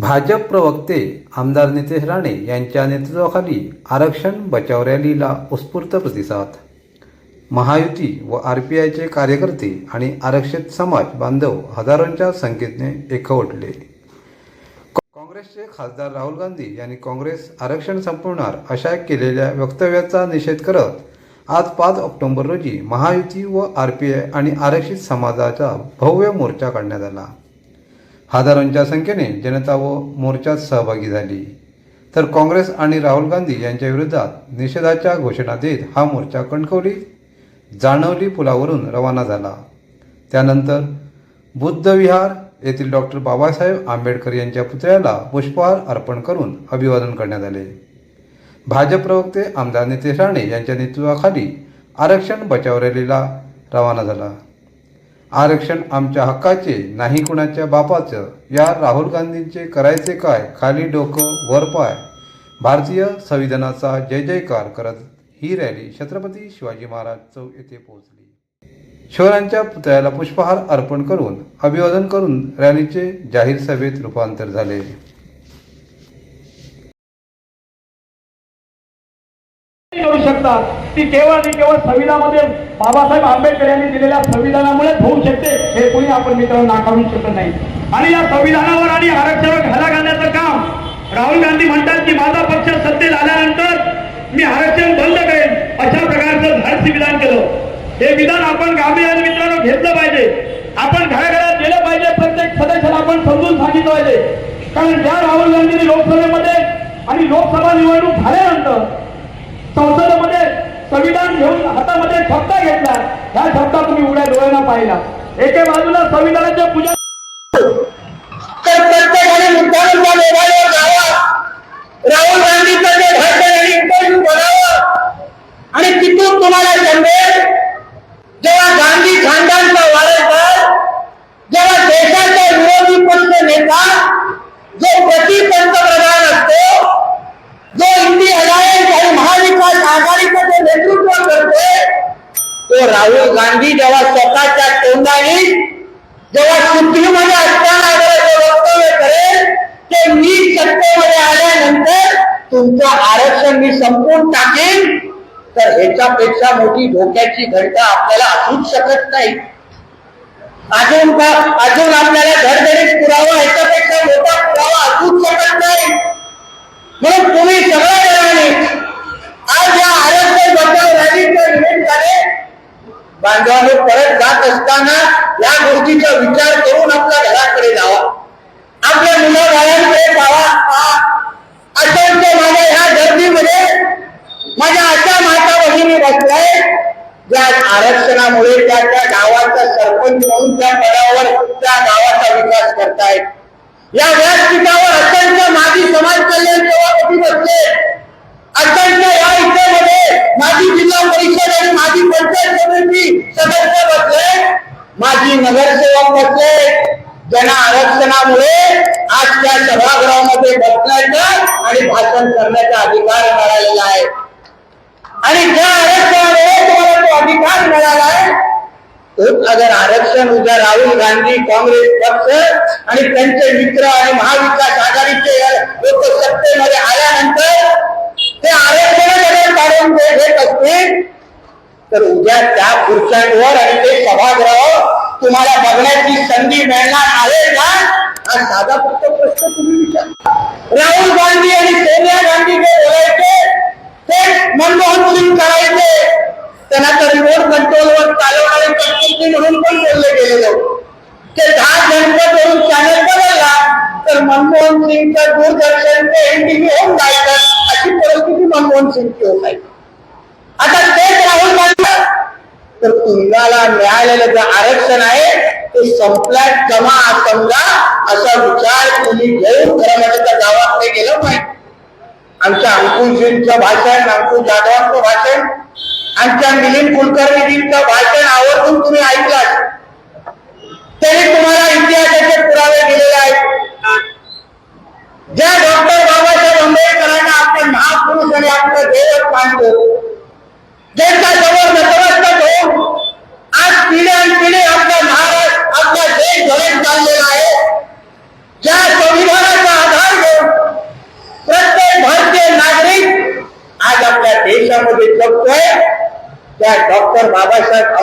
भाजप प्रवक्ते आमदार नितेश राणे यांच्या नेतृत्वाखाली आरक्षण बचाव रॅलीला उत्स्फूर्त प्रतिसाद. महायुती व आर पी आयचे कार्यकर्ते आणि आरक्षित समाज बांधव हजारोंच्या संख्येने एकवटले. काँग्रेसचे खासदार राहुल गांधी यांनी काँग्रेस आरक्षण संपवणार अशा केलेल्या वक्तव्याचा निषेध करत आज पाच ऑक्टोबर रोजी महायुती व आर पी आय आणि आरक्षित समाजाचा भव्य मोर्चा काढण्यात आला. हजारोंच्या संख्येने जनता व मोर्चात सहभागी झाली. तर काँग्रेस आणि राहुल गांधी यांच्या विरोधात निषेधाच्या घोषणा देत हा मोर्चा कणकवली जाणवली पुलावरून रवाना झाला. त्यानंतर बुद्धविहार येथील डॉक्टर बाबासाहेब आंबेडकर यांच्या पुतळ्याला पुष्पहार अर्पण करून अभिवादन करण्यात आले. भाजप प्रवक्ते आमदार नितेश राणे यांच्या नेतृत्वाखाली आरक्षण बचाव रॅलीला रवाना झाला. आरक्षण आमच्या हक्काचे नाही कुणाच्या बापाचं. या राहुल गांधींचे करायचे काय? खाली डोकं वर पाय. भारतीय संविधानाचा जय जयकार करत ही रॅली छत्रपती शिवाजी महाराज चौक येथे पोहोचली. शहरांच्या पुतळ्याला पुष्पहार अर्पण करून अभिवादन करून रॅलीचे जाहीर सभेत रूपांतर झाले. शकतात ती केवळ आणि केवळ संविधानामध्ये बाबासाहेब आंबेडकर यांनी दिलेल्या संविधानामुळेच होऊ शकते हे कोणी आपण मित्रांनो नाकारू शकत नाही. आणि या संविधानावर आणि आरक्षणावर घाला घालण्याचं काम राहुल गांधी म्हणतात की माझा पक्ष सत्तेत आल्यानंतर मी आरक्षण बंद करेन अशा प्रकारचं धाडसी विधान केलं. हे विधान आपण गांभीर्याने मित्रांनो घेतलं पाहिजे. आपण घराघरात गेलं पाहिजे प्रत्येक सदस्याला आपण समजून सांगितलं पाहिजे. कारण ज्या राहुल गांधींनी लोकसभेमध्ये आणि लोकसभा निवडणूक झाल्यानंतर संसदेमध्ये संविधान घेऊन हातामध्ये शब्द घेतला. ह्या शब्दात तुम्ही उड्या डोळ्यांना पाहिला. एके बाजूला संविधानाच्या पूजा तर प्रत्येकाने मुद्दाम त्या मोबाईलवर जावं राहुल गांधीचं जे भाषण आणि इंटरव्ह्यू बनावं आणि तिथून तुम्हाला समजेल जेव्हा गांधी खानदानचा वारसदार जेव्हा देशाचा विरोधी पक्ष नेता जो प्रति पंतप्रधान असतो जो इंडी अलायन्स आणि महाविकास आघाडीचं जे नेतृत्व करतोय तो राहुल गांधी जेव्हा स्वतःच्या तोंडाने जेव्हा सुट्टीमध्ये असताना जर ते वक्तव्य करेल ते मी सत्तेमध्ये आल्यानंतर तुमचं आरक्षण मी संपवून टाकेन तर ह्याच्यापेक्षा मोठी धोक्याची घंटा आपल्याला असूच शकत नाही. अजून का अजून आपल्याला धडधडीत पुरावा ह्याच्यापेक्षा मोठा पुरावा असूच शकत नाही. म्हणून तुम्ही सगळ्या जणांनी आज या आरक्षण बचाव रॅलीच्या निमित्ताने बांधवाने परत जात असताना या गोष्टीचा विचार करून आपल्या घराकडे जावा. आपल्या मुलाबाळांकडे जावा असंख्य माझ्या ह्या मध्ये माझ्या अशा माता बहिणी बसलाय. ज्या आरक्षणामुळे त्या त्या गावाचा सरपंच म्हणून त्या पदावर त्या गावाचा विकास करतायत. या व्यासपीठावर असंख्य माजी समाज कल्याण सभापती बसले. असंख्य या इथेमध्ये माजी जिल्हा परिषद आणि माजी पंचायत समिती सदस्य बसले. माजी नगरसेवक बसले. ज्यांना आरक्षणामुळे आज त्या सभागृहामध्ये बसण्याचा आणि भाषण करण्याचा अधिकार मिळालेला आहे. आणि ज्या आरक्षणामुळे तुम्हाला तो अधिकार मिळाला आहे तोच अगर आरक्षण उद्या राहुल गांधी काँग्रेस पक्ष आणि त्यांचे मित्र आणि महाविकास आघाडीचे लोक सत्तेमध्ये आल्यानंतर ते आरक्षण जर काढून घेत असतील तर उद्या त्या खुर्च्यांवर आणि ते सभागृह तुम्हाला बघण्याची संधी मिळणार आहे का? हा साधा फक्त प्रश्न तुम्ही विचार. राहुल गांधी आणि सोनिया गांधी जे बोलायचे ते मनमोहन सिंग करायचे. त्यांना तर रिमोट कंट्रोलवर चालवणारे कंपनी म्हणून पण बोलले गेलेले. ते दहा जनपद वरून चॅनल बदलला तर मनमोहन सिंगचं दूरदर्शनचे एनटीव्ही होऊन जायचं अशी परिस्थिती मनमोहन सिंगची होत आहे. आता तेच राहुल गांधी तर तुम्हाला मिळालेलं जे आरक्षण आहे ते संपल्यात जमा समजा असा विचार तुम्ही घेऊन खरं गावाकडे गेलं पाहिजे. आमच्या अंकुशजींचं भाषण अंकुश जाधवांचं भाषण आमच्या मिलिंद कुलकर्णीजींचं भाषण आवर्जून तुम्ही ऐकलात तरी तुम्हाला इतिहासाचे पुरावे दिलेले आहेत. ज्या डॉक्टर बाबासाहेब आंबेडकरांना आपण महापुरुष आणि आपलं देवच मानतो ज्यांच्या समोर नतमस्तक होऊन आज पिढ्यान पिढी आपला महाराष्ट्र आपला देश घडत चाललेला आहे ज्या संविधानाचा आधार त्या डॉक्टर बाबासाहेब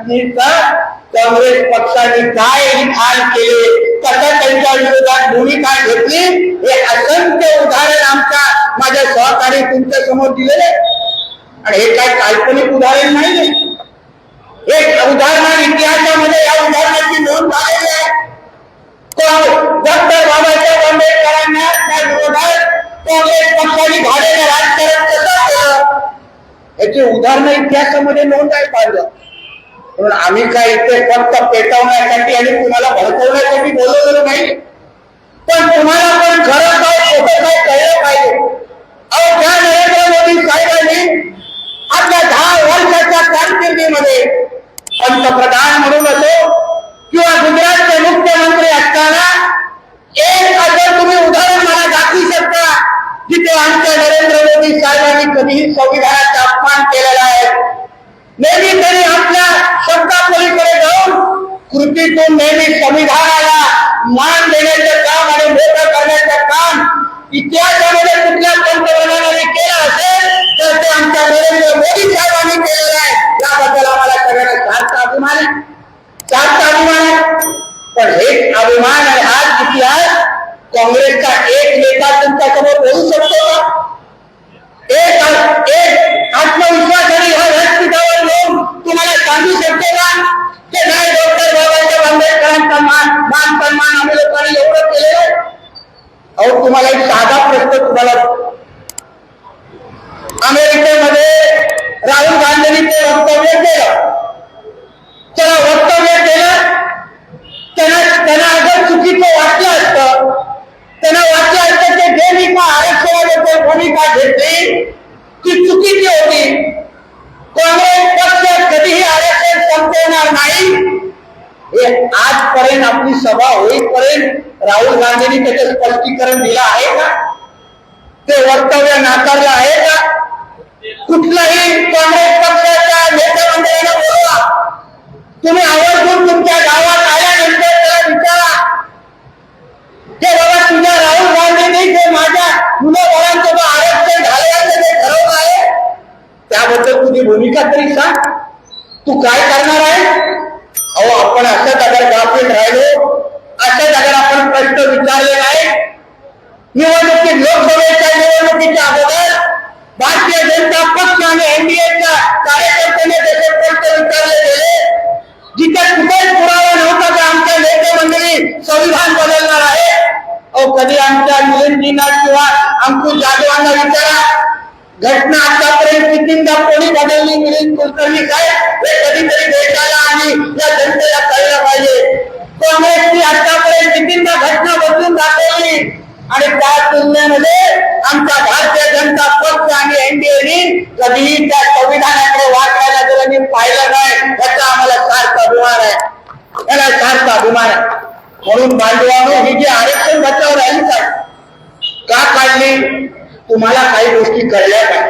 आंबेडकरांचा काँग्रेस पक्षाने काय लिखाण केले कसं त्यांच्या विरोधात भूमिका घेतली हे असंख्य उदाहरण आमच्या माझ्या सहकारी तुमच्यासमोर दिलेले आणि हे काय काल्पनिक उदाहरण नाही एक उदाहरण इतिहासामध्ये या उदाहरणाची नोंद झालेली आहे. डॉक्टर बाबासाहेब आंबेडकरांना त्या विरोधात काँग्रेस पक्षाने भाड्याने राजकारण कसं केलं? याची उदाहरणं इतिहासामध्ये नोंद आहे पाहिलं. म्हणून आम्ही काय इथे फक्त पेटवण्यासाठी आणि तुम्हाला भडकवण्यासाठी बोलवलेलं नाही. पण तुम्हाला पण खरं काय खोटं काय कळलं पाहिजे. अहो त्या नरेंद्र मोदी साहेबांनी इतिहासामध्ये कुठल्या पंतप्रधानाने केलं असेल तर ते आमच्या नरेंद्र मोदी साहेबांनी केलेलं आहे याबद्दल आम्हाला सगळ्यांना जास्त अभिमान आहे जास्त अभिमान आहे पण हेच अभिमान आणि हाच इतिहास काँग्रेसचा एक नेता तुमच्या समोर बोलू शकतो का एक एक आत्मविश्वासाने ह्या व्यासपीठावर येऊन तुम्हाला सांगू शकतो का की नाही डॉक्टर बाबासाहेब आंबेडकरांचा मान मान सन्मान आम्ही लोकांनी एवढं केलेलं अहो तुम्हाला एक साधा प्रश्न तुम्हाला अमेरिकेमध्ये राहुल गांधींनी ते वक्तव्य केलं. त्याला वक्तव्य केलं त्यांना त्यांना अगर चुकीचं वाटलं असतं त्यांना वाटलं असतं की जे मी का आरक्षणाबद्दल भूमिका घेतली ती चुकीची होती काँग्रेस पक्ष कधीही आरक्षण संपवणार नाही हे आजपर्यंत आपली सभा होईपर्यंत राहुल गांधींनी त्याचं स्पष्टीकरण दिलं आहे का? ते वक्तव्य नाकारलं आहे का? कुठलाही काँग्रेस पक्षाच्या नेत्यामंडळाला बोलवा. तुम्ही आवर्जून तुमच्या गावात आल्यानंतर त्याला विचारा की बाबा तुझ्या राहुल गांधींनी जे माझ्या मुलं बाळांचं जो आरक्षण घालवायचं जे ठरवलं आहे त्याबद्दल तुझी भूमिका तरी सांग तू काय करणार आहे अहो आपण असंच अगर गाफील राहिलो असंच अगर आपण प्रश्न विचारले नाही निवडणुकीत लोकसभेच्या निवडणुकीच्या अगोदर भारतीय जनता पक्ष आणि एनडीएच्या कार्यकर्त्यांनी त्याचे प्रश्न विचारले गेले जिथे कुठेच पुरावा नव्हता की आमच्या नेते मंडळी संविधान बदलणार आहे अहो कधी आमच्या मुलींना किंवा अंकुश जाधवांना विचारा घटना आतापर्यंत कितींदा कोणी बदलली मिलिंद कुलकर्णी काय? हे कधीतरी देशाला आणि या जनतेला कळलं पाहिजे. काँग्रेसची आतापर्यंत कितींदा घटना बदलून दाखवली? आणि त्या तुलनेमध्ये आमचा भारतीय जनता पक्ष आणि एनडीएने कधीही त्या संविधानाकडे वाचायला जर मी पाहिलं नाही याचा आम्हाला सारखा अभिमान आहे. याला सारखा अभिमान आहे. म्हणून बांधवानो ही जी आरक्षण बचाव राहिली का का काढली? तुम्हाला काही गोष्टी कळल्या का?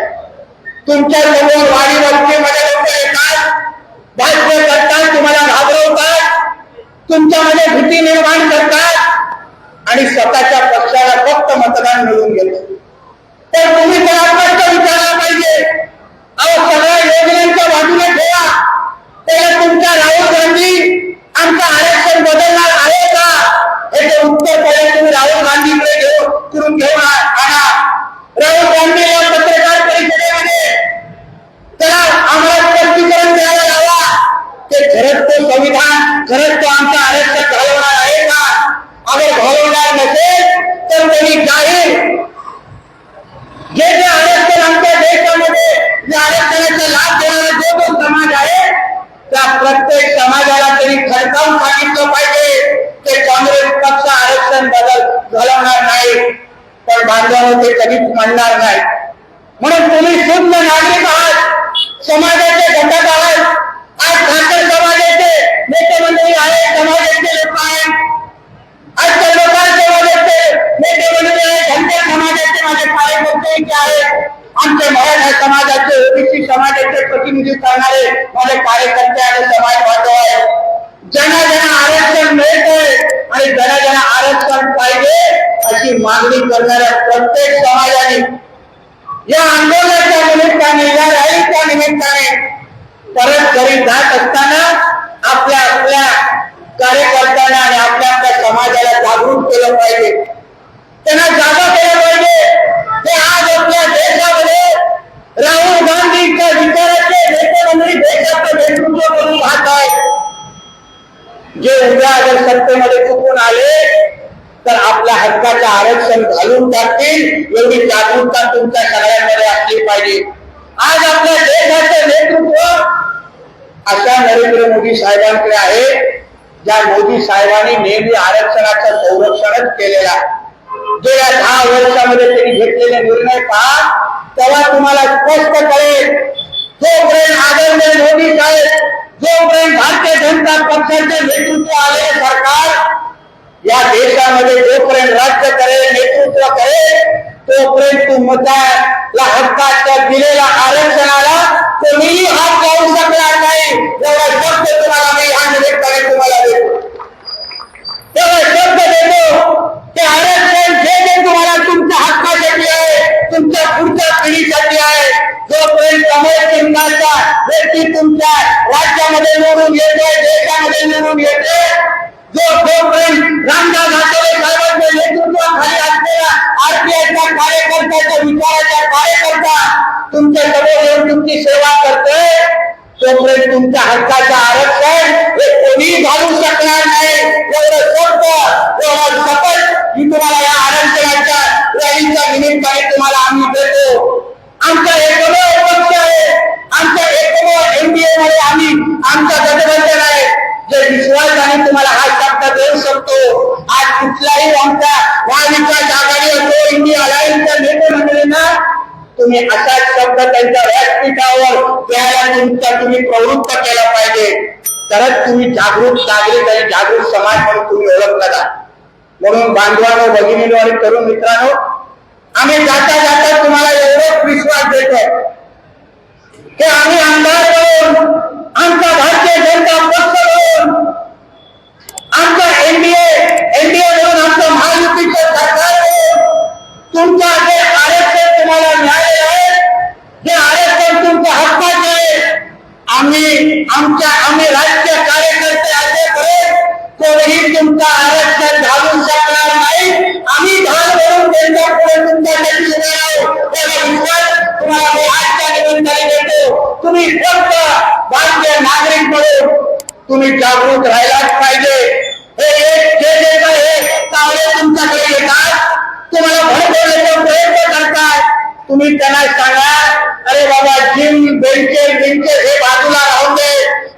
तुमच्यासमोर वाडी वस्तीमध्ये लोक येतात भाष्य करतात तुम्हाला घाबरवतात तुमच्यामध्ये भीती निर्माण करतात आणि स्वतःच्या पक्षाला फक्त मतदान मिळवून घेतात तर तुम्ही त्याला प्रश्न विचारला पाहिजे अहो सगळ्या योजनांच्या बाजूला ठेवा त्याला तुमच्या राहुल गांधी आमचं आरक्षण बदलणार आहे का याचे उत्तर पहिले तुम्ही राहुल गांधीकडे घेऊन करून घेऊन आ- आणा राहुल गांधी या पत्रकार परिषदेमध्ये त्याला आम्हाला स्पष्टीकरण द्यायला लावा ते खरंच तो संविधान खरंच तो आमचं आरक्षण घालवणार आहे का अगर घालवणार नसेल तर त्यांनी जाहीर जे जे आरक्षण आमच्या देशामध्ये जे आरक्षणाचा लाभ देणारा जो जो समाज आहे त्या प्रत्येक समाजाला त्यांनी खडकावून सांगितलं पाहिजे ते काँग्रेस पक्ष आरक्षण बदल घालवणार नाही पण बांधवांनो ते कधीच म्हणणार नाही म्हणून तुम्ही शुद्ध नागरिक आहात समाजाचे घटक आहात आज ठाकर समाजाचे नेते मंडळी आहेत समाजाचे लोक आहेत आज सर्वकार समाजाचे नेते मंडळी आहेत धनगर समाजाचे माझे कार्यकर्ते इथे आहेत आमचे मराठा समाजाचे ओबीसी समाजाचे प्रतिनिधी करणारे माझे कार्यकर्ते आणि समाज बांधव आहेत ज्यांना ज्यांना आरक्षण मिळतंय आणि ज्यांना ज्यांना आरक्षण पाहिजे अशी मागणी करणाऱ्या प्रत्येक समाजाने या आंदोलनाच्या निमित्ताने या रॅलीच्या निमित्ताने परत घरी जात असताना आपल्या आपल्या कार्यकर्त्यांना आणि आपल्या आपल्या समाजाला जागृत केलं पाहिजे. त्यांना जागा केलं पाहिजे. ते आज आपल्या देशामध्ये राहुल गांधीच्या विचाराचे नेतेमंत्री देशाचं नेतृत्व करून पाहत आहेत. जे उद्या जर सत्तेमध्ये चुकून आले तर आपल्या हक्काचं आरक्षण घालून टाकतील. एवढी जागरूकता तुमच्या सगळ्यांमध्ये असली पाहिजे. आज आपल्या देशाचं नेतृत्व अशा नरेंद्र मोदी साहेबांकडे आहे. ज्या मोदी साहेबांनी नेहमी आरक्षणाचं संरक्षणच केलेलं आहे. गेल्या दहा वर्षामध्ये त्यांनी घेतलेले निर्णय पहा. तेव्हा तुम्हाला स्पष्ट कळेल जोपर्यंत आदरणीय मोदी साहेब जोपर्यंत भारतीय जनता पक्षाचे नेतृत्व आले सरकार या देशामध्ये जोपर्यंत राज्य करेल नेतृत्व करेल तोपर्यंत तू मतदाराला हक्काच्या दिलेल्या आरक्षणाला कोणीही हात लावू शकणार नाही. एवढा शब्द तुम्हाला मी या निमित्ताने तुम्हाला देतो. तेव्हा शब्द देतो ते आरक्षण जे जे तुम्हाला तुमच्या हक्कासाठी आहे तुमच्या पुढच्या पिढीसाठी आहे जोपर्यंत कमळ चिन्हाचा व्यक्ती तुमच्या राज्यामध्ये निवडून येते देशामध्ये निवडून येते जो जोपर्यंत रामदास आठवले साहेबांच्या नेतृत्वाखाली असलेला आरपीआयचा कार्यकर्त्याच्या विचाराचा कार्यकर्ता तुमच्या जवळ येऊन तुमची सेवा करतोय. तोपर्यंत तुमच्या हक्काचं आरक्षण हे कोणी घालू शकणार नाही. एवढं शब्द एवढं शपथ मी तुम्हाला या आरक्षणाच्या रॅलीच्या निमित्ताने तुम्हाला आम्ही देतो. आमचा एकमेव पक्ष आहे. आमच्या एकमेव एनडीए मध्ये आम्ही आमचा गठबंधन आहे. जे विश्वासाने तुम्हाला हा शब्द देऊ शकतो. आज कुठलाही आमचा महाविकास आघाडी असो इंडिया अलायन्सच्या नेते मंडळींना तुम्ही असाच शब्द त्यांच्या व्यासपीठावर द्यायला तुमचा तुम्ही प्रवृत्त केला पाहिजे. तरच तुम्ही जागरूक नागरिक आणि जागरूक समाज म्हणून तुम्ही ओळखला जा. म्हणून बांधवानो भगिनीनो आणि तरुण मित्रांनो आम्ही जाता जाता तुम्हाला एवढंच विश्वास देतो की आम्ही आमदार म्हणून आमचा भारतीय जनता पक्ष म्हणून आमचा एनडीए एनडीए म्हणून आमचं महायुतीचं सरकार म्हणून तुमचा जे आरक्षण तुम्हाला मिळालेलं आहे जे आरक्षण तुमच्या हक्काचे आहे आम्ही आमच्या आम्ही राजकीय कार्यकर्ते असे करेल कोणीही तुमचा आरक्षण घालू शकणार नाही. आम्ही धान भरून त्यांच्या पुढे तुमच्या उभे राहू त्याला विश्वास तुम्हाला मी आजच्या निमित्ताने देतो. तुम्ही फक्त भारतीय नागरिक म्हणून तुम्ही जागरूक राहायलाच पाहिजे. हे एक जे जे हे कावळे तुमच्याकडे येतात. तुम्हाला भडकवण्याचा प्रयत्न करतात. तुम्ही त्यांना सांगा अरे बाबा जिम बेंचेस बेंचेस हे बाजूला राहून दे.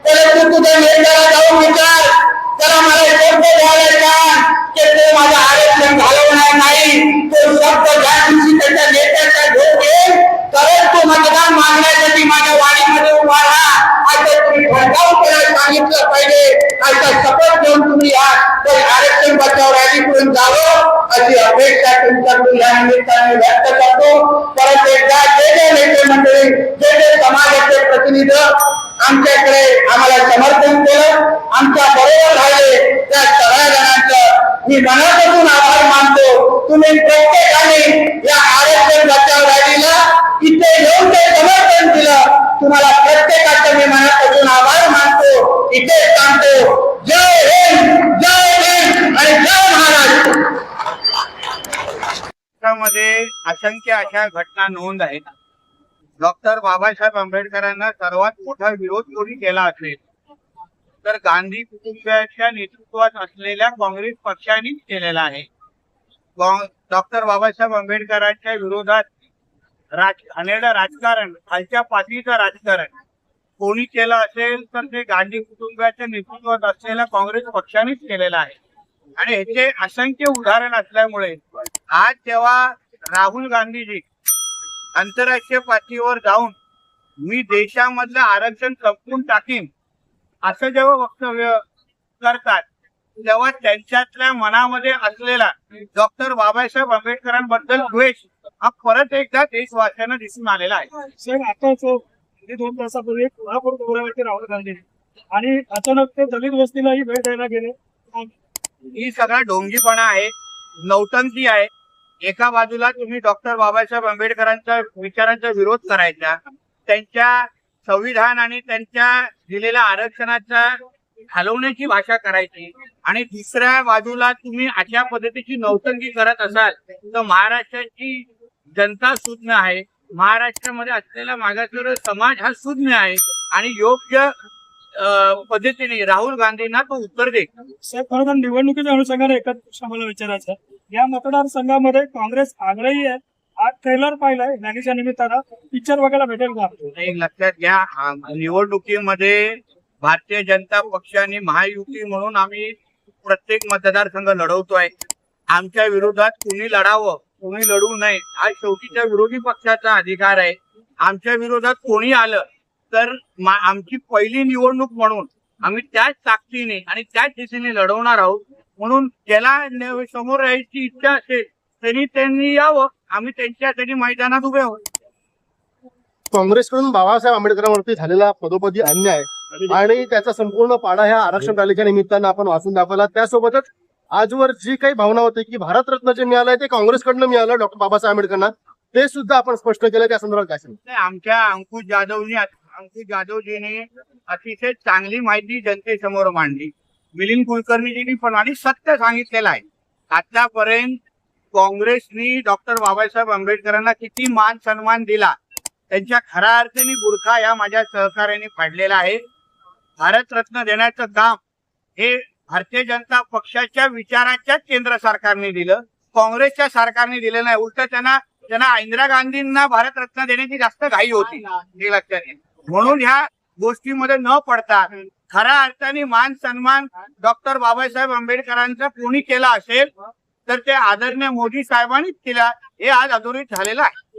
त्याला तू तुझ्या नेत्याला जाऊन विचार. त्याला मला शब्द द्यायला का की ते माझं आरक्षण घालवणार नाही. तो शब्द ज्या दिवशी त्याच्या नेत्याचा घेऊन येईल तरच तो मतदान मागण्यासाठी माझ्या वाडीमध्ये उभा राहा असं तुम्ही भडकावून त्याला सांगितलं पाहिजे. अशा शपथ घेऊन तुम्ही या. तर आरक्षण बचाव रॅलीकडून जावं अशी अपेक्षा तुमच्याकडून या निमित्ताने व्यक्त करतो. परत एकदा जे जे नेते मंडळी जे जे समाजाचे प्रतिनिधी आमच्याकडे आम्हाला समर्थन केलं आमच्या बरोबर राहिले त्या सगळ्या जणांचं मी मनापासून आभार मानतो. तुम्ही प्रत्येकाने या आरक्षण बचाव रॅलीला इथे येऊन ते समर्थन दिलं. तुम्हाला प्रत्येकाचं मी मनापासून आभार मानतो इथे सांगतो जय हिंद जय हिंद आणि जय महाराष्ट्र महाराष्ट्रामध्ये असंख्य अशा घटना नोंद आहेत. डॉक्टर बाबासाहेब आंबेडकरांना सर्वात मोठा विरोध कोणी केला असेल? तर गांधी कुटुंबियाच्या नेतृत्वात असलेल्या काँग्रेस पक्षानेच केलेला आहे. डॉक्टर बाबासाहेब आंबेडकरांच्या विरोधात राज घाणेरडं राजकारण खालच्या पातळीचं राजकारण कोणी केलं असेल तर ते गांधी कुटुंबाच्या नेतृत्वात असलेल्या काँग्रेस पक्षानेच केलेलं आहे. आणि ह्याचे असंख्य उदाहरण असल्यामुळे आज जेव्हा राहुल गांधीजी आंतरराष्ट्रीय पातळीवर जाऊन मी देशामधलं आरक्षण संपवून टाकीन असं जेव्हा वक्तव्य करतात तेव्हा त्यांच्यातल्या मनामध्ये असलेला डॉक्टर बाबासाहेब आंबेडकरांबद्दल द्वेष हा परत एकदा देशवासियांना दिसून आलेला आहे. सर म्हणजे दोन तासापूर्वी एक महापौर दौऱ्यावरती राहुल गांधी. आणि अचानक ते दलित वस्तीलाही भेट द्यायला गेले. ही सगळा ढोंगीपणा आहे नौटंकी आहे. एका बाजूला तुम्ही डॉक्टर बाबासाहेब आंबेडकरांच्या विचारांचा विरोध करायचा त्यांच्या संविधान आणि त्यांच्या दिलेल्या आरक्षणाचा हलवण्याची भाषा करायची आणि दुसऱ्या बाजूला तुम्ही अशा पद्धतीची नौटंकी करत असाल तर महाराष्ट्राची जनता सुज्ञ आहे. महाराष्ट्रामध्ये असलेला मागासवर्ग समाज हा सुज्ञ आहे आणि योग्य पद्धतीने. राहुल गांधींना तो उत्तर दे. साहेब खरं तर निवडणुकीच्या अनुषंगाने एकच गोष्ट आम्हाला विचारायचं. या मतदारसंघामध्ये काँग्रेस आग्रही आहे. आज ट्रेलर पाहिलाय. ज्ञानीच्या निमित्तानं पिक्चर बघायला भेटेल का एक लक्षात घ्या. निवडणुकीमध्ये भारतीय जनता पक्ष आणि महायुती म्हणून आम्ही प्रत्येक मतदारसंघ लढवतोय आमच्या विरोधात कुणी लढावं कुणी लढू नये हा शेवटीच्या विरोधी पक्षाचा अधिकार आहे. आमच्या विरोधात कोणी आलं तर मा- आमची पहिली निवडणूक म्हणून आम्ही त्याच ताकदीने आणि त्याच दिशेने लढवणार आहोत. म्हणून ज्याला न- समोर यायची इच्छा असेल त्यांनी त्यांनी यावं. आम्ही त्यांच्यासाठी मैदानात उभे आहोत. काँग्रेसकडून बाबासाहेब आंबेडकरांवरती झालेला पदोपदी अन्याय आणि त्याचा संपूर्ण पाडा ह्या आरक्षण रॅलीच्या निमित्तानं आपण वाचून दाखवला. त्यासोबतच आजवर जी काही भावना होती की भारतरत्न जे मिळालंय ते काँग्रेसकडनं मिळालं डॉक्टर बाबासाहेब आंबेडकरांना ते सुद्धा आपण स्पष्ट केलं. त्या संदर्भात काय आमच्या अंकुश जाधवनी अंकुश जाधवजीने अतिशय चांगली माहिती जनतेसमोर मांडली. मिलिंद कुलकर्णीजींनी पण आणि सत्य सांगितलेलं आहे. आतापर्यंत काँग्रेसनी डॉक्टर बाबासाहेब आंबेडकरांना किती मान सन्मान दिला त्यांच्या खऱ्या अर्थाने बुरखा या माझ्या सहकार्याने फाडलेला आहे. भारतरत्न देण्याचं काम हे भारतीय जनता पक्षाच्या विचाराच्याच केंद्र सरकारने दिलं काँग्रेसच्या सरकारने दिलं नाही. उलट त्यांना त्यांना इंदिरा गांधींना भारतरत्न देण्याची जास्त घाई होती. हे लक्षात घ्या. म्हणून ह्या गोष्टीमध्ये न पडता खऱ्या अर्थाने मान सन्मान डॉक्टर बाबासाहेब आंबेडकरांचा कोणी केला असेल तर ते आदरणीय मोदी साहेबांनीच केला. हे आज अधोरेखित झालेलं आहे.